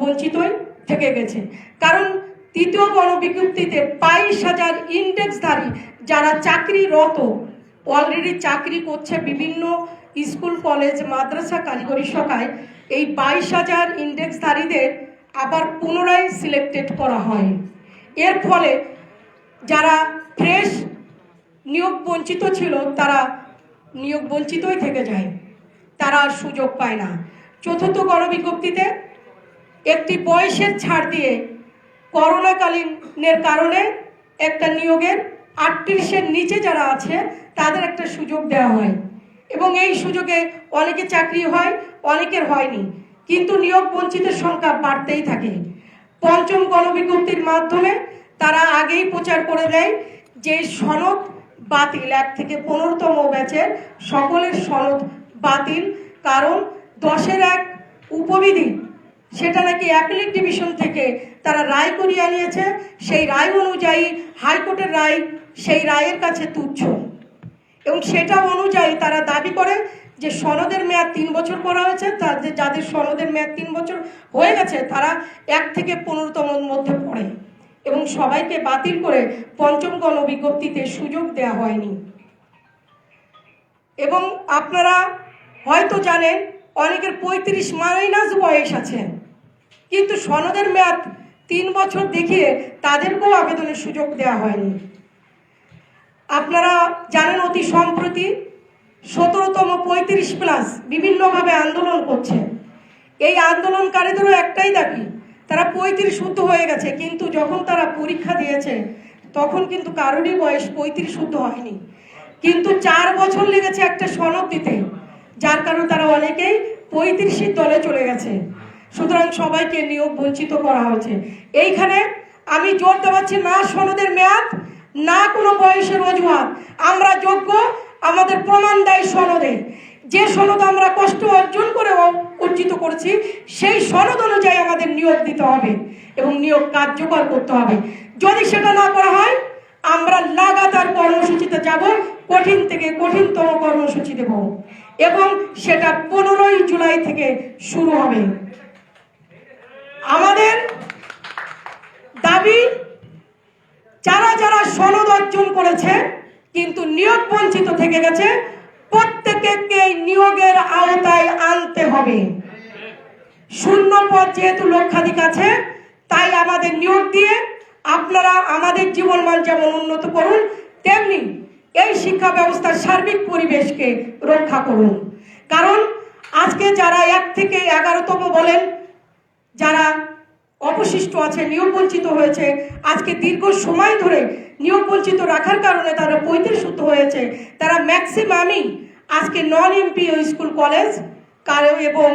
বঞ্চিতই থেকে গেছে। কারণ তৃতীয় গণবিজ্ঞপ্তিতে বাইশ হাজার ইন্ডেক্সধারী যারা চাকরিরত অলরেডি চাকরি করছে বিভিন্ন স্কুল, কলেজ, মাদ্রাসা, কারিগরি শাখায়, এই বাইশ হাজার ইন্ডেক্সধারীদের আবার পুনরায় সিলেক্টেড করা হয়। এর ফলে যারা ফ্রেশ নিয়োগ বঞ্চিত ছিল, তারা নিয়োগ বঞ্চিতই থেকে যায়। তারা সুযোগ পায় না। চতুর্থ গণবিজ্ঞপ্তিতে একটি বয়সের ছাড় দিয়ে করোনাকালীনের কারণে একটা নিয়োগের আটত্রিশের নিচে যারা আছে, তাদের একটা সুযোগ দেওয়া হয়। এবং এই সুযোগে অনেকে চাকরি হয়, অনেকের হয়নি। কিন্তু নিয়োগ বঞ্চিতের সংখ্যা বাড়তেই থাকে। পঞ্চম গণবিজ্ঞপ্তির মাধ্যমে তারা আগেই প্রচার করে দেয় যে সনদ বাতিল, এক থেকে পনেরোতম ব্যাচের সকলের সনদ বাতিল। কারণ দশের এক উপবিধি সেটা নাকি অ্যাপিলেট ডিভিশন থেকে তারা রায় করিয়ে নিয়েছে সেই রায় অনুযায়ী হাইকোর্টের রায় সেই রায়ের কাছে তুচ্ছ। এবং সেটা অনুযায়ী তারা দাবি করে যে সনদের মেয়াদ তিন বছর করা হয়েছে। তাদের যাদের সনদের মেয়াদ তিন বছর হয়ে গেছে, তারা এক থেকে পনেরোতমের মধ্যে পড়ে। এবং সবাইকে বাতিল করে পঞ্চম গণবিজ্ঞপ্তিতে সুযোগ দেওয়া হয়নি। এবং আপনারা হয়তো জানেন অনেকের পঁয়ত্রিশ মাইনাস বয়স আছে। কিন্তু সনদের মেয়াদ তিন বছর দেখিয়ে তাদেরকেও আবেদনের সুযোগ দেওয়া হয়নি। আপনারা জানেন অতি সম্প্রতি সতেরোতম পঁয়ত্রিশ প্লাস বিভিন্নভাবে আন্দোলন করছে। এই আন্দোলনকারীদেরও একটাই দাবি, তারা পঁয়ত্রিশ শুদ্ধ হয়ে গেছে, কিন্তু যখন তারা পরীক্ষা দিয়েছে, তখন কিন্তু কারোরই বয়স পঁয়ত্রিশ শুদ্ধ হয়নি। কিন্তু চার বছর লেগেছে একটা সনদ দিতে। যার কারণে তারা অনেকেই পঁয়ত্রিশের দলে চলে গেছে। সুতরাং সবাইকে নিয়োগ বঞ্চিত করা হয়েছে। এইখানে আমি জোর দেওয়াচ্ছি না সনদের মেয়াদ, না কোনো বয়সের অজুহাত। আমরা যোগ্য, আমাদের প্রমাণ দেয় সনদে। যে সনদ আমরা কষ্ট অর্জন করে অর্জিত করছি, সেই সনদ অনুযায়ী আমাদের নিয়োগ দিতে হবে এবং নিয়োগ কার্যকর করতে হবে। যদি সেটা না করা হয়, আমরা লাগাতার কর্মসূচিতে যাব, কঠিন থেকে কঠিনতম কর্মসূচি দেব। এবং সেটা পনেরোই জুলাই থেকে শুরু হবে। আমাদের দাবি, যারা যারা সনদ অর্জন করেছে, কিন্তু নিয়োগ বঞ্চিত থেকে গেছে প্রত্যেককে নিয়োগের আওতায় আনতে হবে। শূন্য পদ যেহেতু লক্ষাধিক আছে, তাই আমাদের নিয়োগ দিয়ে আপনারা আমাদের জীবনমান যেমন উন্নত করুন, তেমনি এই শিক্ষা ব্যবস্থার সার্বিক পরিবেশকে রক্ষা করুন। কারণ আজকে যারা এক থেকে এগারোতম বলেন, যারা অবশিষ্ট আছে নিয়োগ বঞ্চিত হয়েছে, আজকে দীর্ঘ সময় ধরে নিয়োগ বঞ্চিত রাখার কারণে তারা পঁয়ত্রিশ শুদ্ধ হয়েছে। তারা ম্যাক্সিমামই আজকে নন এমপি স্কুল কলেজ, কারও এবং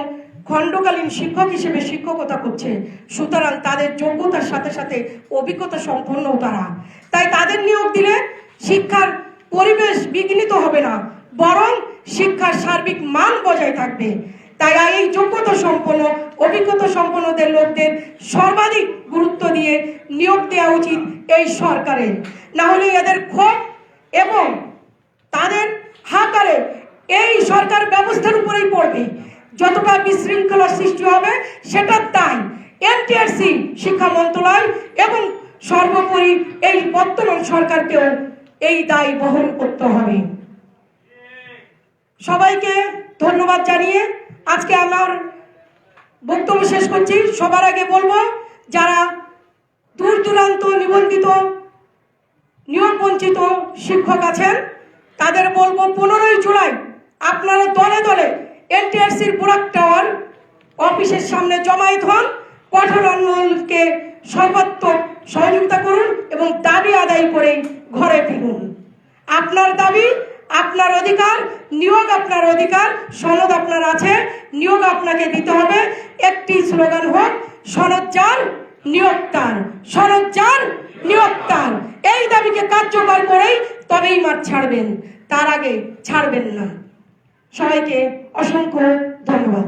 খণ্ডকালীন শিক্ষক হিসেবে শিক্ষকতা করছে। সুতরাং তাদের যোগ্যতার সাথে সাথে অভিজ্ঞতা সম্পন্ন তারা। তাই তাদের নিয়োগ দিলে শিক্ষার পরিবেশ বিঘ্নিত হবে না, বরং শিক্ষার সার্বিক মান বজায় থাকবে। তাই এই যোগ্যতা সম্পন্ন, অভিজ্ঞতা সম্পন্নদের লোকদের সর্বাধিক গুরুত্ব দিয়ে নিয়োগ দেওয়া উচিত এই সরকারের। না হলে এদের ক্ষোভ এবং তাদের হাকারে এই সরকার ব্যবস্থার উপরেই পড়বে। যতটা বিশৃঙ্খলা সৃষ্টি হবে সেটার দায় এনটিআরসি, শিক্ষা মন্ত্রণালয় এবং সর্বোপরি এই বর্তমান সরকারকেও এই দায় বহন করতে হবে। সবাইকে ধন্যবাদ জানিয়ে আজকে আমার বক্তব্য শেষ করছি। সবার আগে বলব, যারা দূর দূরান্ত নিবন্ধিত নিয়োগ বঞ্চিত শিক্ষক আছেন, তাদের বলব পনেরোই জুলাই আপনারা দলে দলে এনটিআরসির বুরাক টাওয়ার অফিসের সামনে জমায়েত হন। কঠোর আন্দোলনকে সর্বাত্মক সহযোগিতা করুন এবং দাবি আদায় করে ঘরে ফিরুন আপনার দাবি, আপনার অধিকার, নিয়োগ আপনার অধিকার, সনদ আপনার আছে, নিয়োগ আপনাকে দিতে হবে। একটি স্লোগান হোক, সনদ যার, নিয়োগ তার। সনদ যার, নিয়োগ তার। এই দাবিকে কার্যকর করেই তবেই মাঠ ছাড়বেন। তার আগে ছাড়বেন না। সবাইকে অসংখ্য ধন্যবাদ।